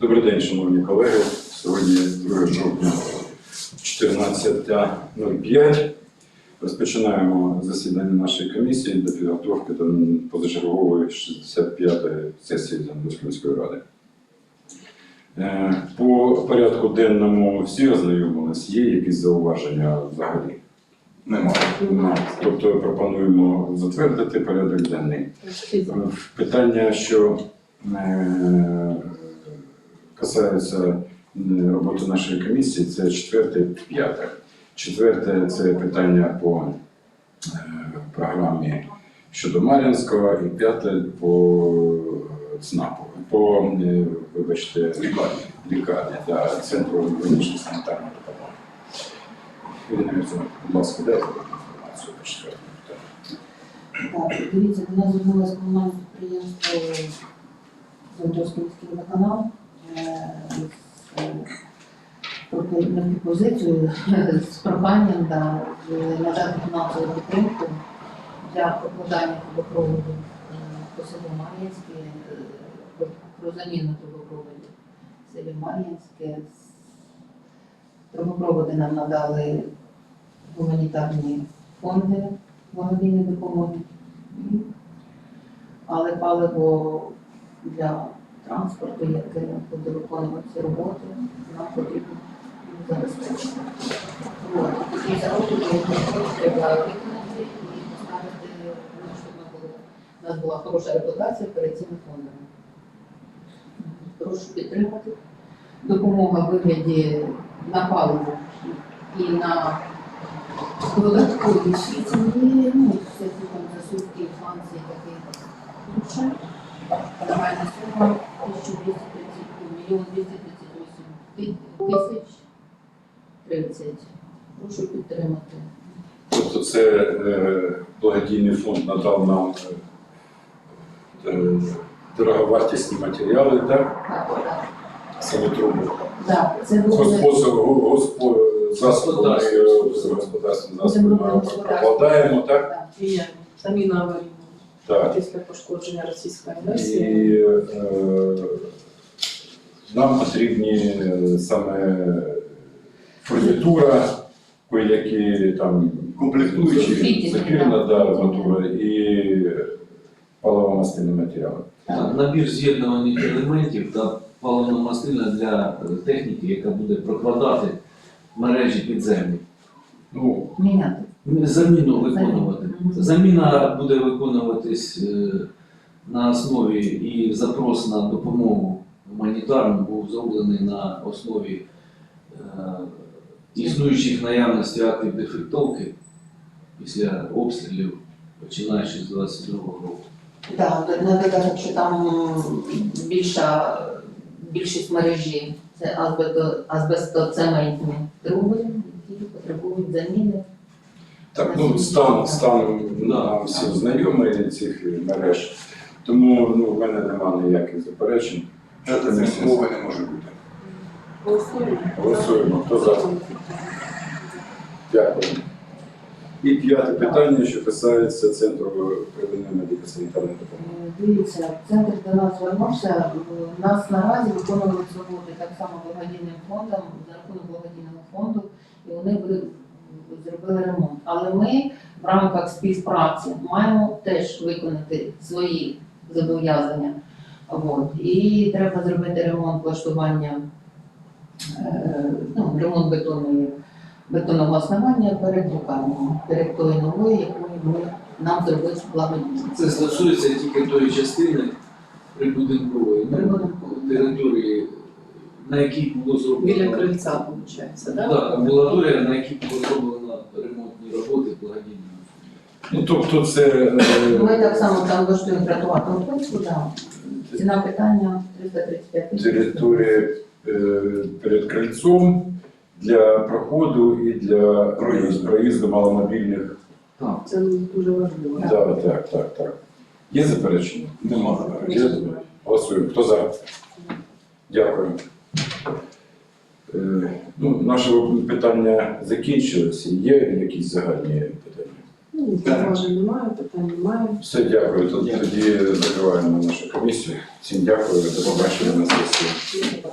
Добрий день, шановні колеги. Сьогодні 2 жовтня 14.05. Розпочинаємо засідання нашої комісії до підготовки до позачергової 65-ї сесії Замбузької міської ради. Е, По порядку денному всі ознайомились, є якісь зауваження взагалі? Немає. Немає. Тобто пропонуємо затвердити порядок денний. Питання, що е, касаються е, роботи нашої комісії, це четверте і п'яте. Четверте це питання по е, програмі щодо Мар'їнського, і п'яте по е, ЦНАПу, по, вибачте, Лікарні. лікарні та центру медичної санітарної допомоги. Будь ласка, дайте інформацію по четвертому питанню. Так, дивіться, до нас звернулося комунальне підприємство Зонтовський міський водоканал з е, пропо- не пропозицією, з проханням да, надати фінансову підтримку для прокладання трубопроводу е, по селу Мар'їнське, е, про заміну трубопроводів в селі Мар'їнське. Трубопроводи нам надали гуманітарні фонди благодійної допомоги. Але паливо для транспорту, яке буде виконувати ці роботи, нам потрібно забезпечити. І за роки треба виконати і поставити, ну, щоб у нас була хороша репутація перед цими фондами. Прошу підтримати. Допомога в вигляді на паливо і на додаткові ціни, ну, всякі там засувки, фанкції, таке інше. Нормальна сума 1230, мільйон 238 тисяч 30. Прошу підтримати. Тобто це е, благодійний фонд надав нам е, е, дороговартісні матеріали, так? Так, так. Саме труби. Так, це госпо, засобами Господарство. е, засобами ми прокладаємо, так? так. Є заміна аварійного Так. після пошкодження російської І е, нам потрібні е, саме фурнітура, які там Комплектуючі. закірна, да, арматура і паливо-мастильні матеріали. Так, Набір з'єднуваних елементів та паливно-мастильна для е, техніки, яка буде прокладати мережі підземні. Ну, Міняти. Заміну виконувати. Заміна буде виконуватись е, на основі і запрос на допомогу гуманітарну був зроблений на основі е, існуючих наявності актів дефектовки після обстрілів, починаючи з 22 року. Так, не додаток, що там більша більшість мережі це азбесто, азбестоцементні труби, які потребують заміни. Так, ну, стан, стан нам всі знайомий цих мереж, тому ну, в мене немає ніяких заперечень. Це це мови не може бути. Голосуємо. Голосуємо. Хто за? Дякую. І п'яте питання, що касається центру первинної медико-санітарної допомоги. Е, Дивіться, центр до нас звернувся. У нас наразі виконують роботи так само благодійним фондом, за рахунок благодійного фонду, і вони були- зробили ремонт. Але ми в рамках співпраці маємо теж виконати свої зобов'язання. І треба зробити ремонт влаштування, е, ну, ремонт бетонної, бетонного основання перед лікарнею, перед тою новою, якою ми нам зробили благодійно. Це стосується тільки тої частини прибудинкової ну, Прибудинкової. території, на якій було зроблено Біля крильця, виходить, так? Так, амбулаторія, на якій було зроблено ремонтні роботи благодійні. Ну, тобто це е, Ми так само там влаштуємо тротуарну плитку, да. Ціна питання 335 тисяч. територія е, перед крильцом для проходу і для проїзду, проїзду маломобільних. Так. Це дуже важливо. Так. Так, так, так, так. Є заперечення? Нема заперечень. Голосуємо. Хто за? Дякую. Е, Ну, наше питання закінчилося. Є якісь загальні питання? Ні, може немає, питань немає. Все, дякую. Тоді тоді закриваємо нашу комісію. Всім дякую. До побачення на сесії.